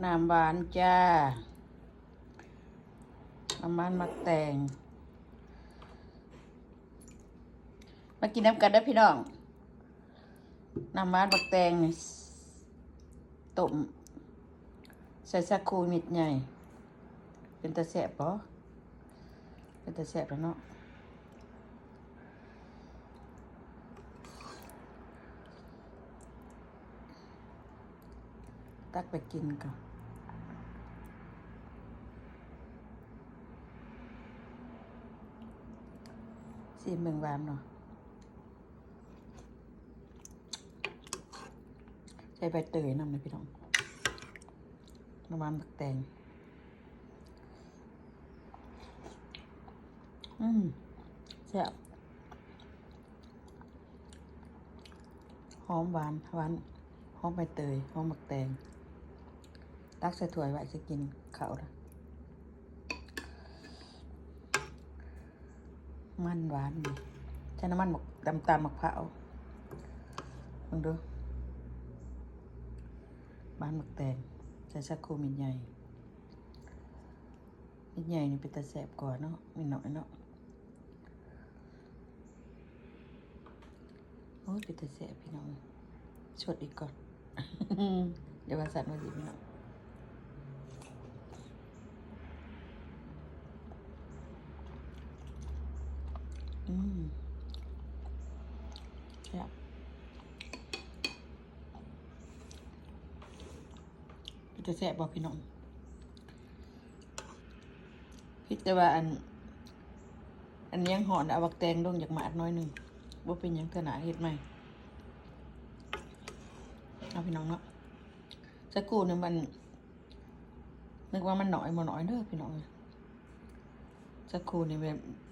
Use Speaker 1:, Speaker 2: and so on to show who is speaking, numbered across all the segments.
Speaker 1: น้ำหวานจ้าน้ำมันมักแตงมากินน้ำกันด้อพี่น้อง น้ำมันมักแตงต้มใส่สักคูมิดใหญ่ เป็นตะแสบปะเป็นตะแสบแล้วเนาะ ตักไปกินก่อนซีเมืองหวานเนาะใส่ใบเตยนำเลยพี่น้องน้ำมันบักแตงอืมแซ่บหอมหวานหวานหอมใบเตยหอมบักแตง ตักใส่ถ้วยไว้จะกินข้าวนะมันหวานดีใช้น้ำมันหมกตำตำมะพร้าวลองดูบ้านหมกแตงใส่ชักโคมินใหญ่มินใหญ่นี่เป็นตาแสบก่อนเนาะมินหน่อยเนาะโอ้ยเป็นตาแสบพี่น้องชดอีกก่อน เดี๋ยววันสัตว์มาสิพี่น้อง อืมแซ่บมันจะแซ่บบอกพี่น้องพิจารว่าอัน อันนี้ยังหอนเอาบักแตงลงจากหมาดน้อยหนึ่งว่าเป็นยังขนาดเฮ็ดไหมเอาพี่น้องเนาะสักกูเนี่ยมัน นึกว่ามันหน่อยมาหน่อยเด้อพี่น้องสักครู่นี่ยๆบนหน่อยจักเลยมันใหญ่เลยแสบ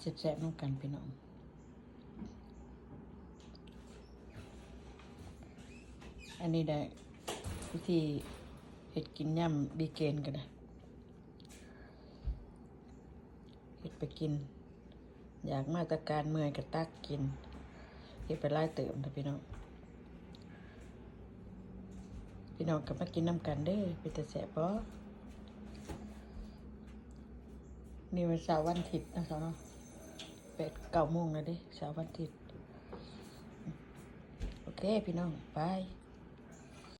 Speaker 1: แซ่บๆน้องกันพี่น้องอันนี้ได้วิธีเห็ดกินย่ำบีเกนกันนะเห็ดไปกิน อยากมาตรการเมื่อยกับตักกินเห็ดไปไล่เติมนะพี่น้องพี่น้องก็มากินน้ำกันเด้อเป็นแต่แสบปะนี่วันเสาร์วันอาทิตย์นะคะเนาะ ปดเก้าโมงแล้วเดิเช้าวันอาทิตย์ โอเค พี่น้อง บาย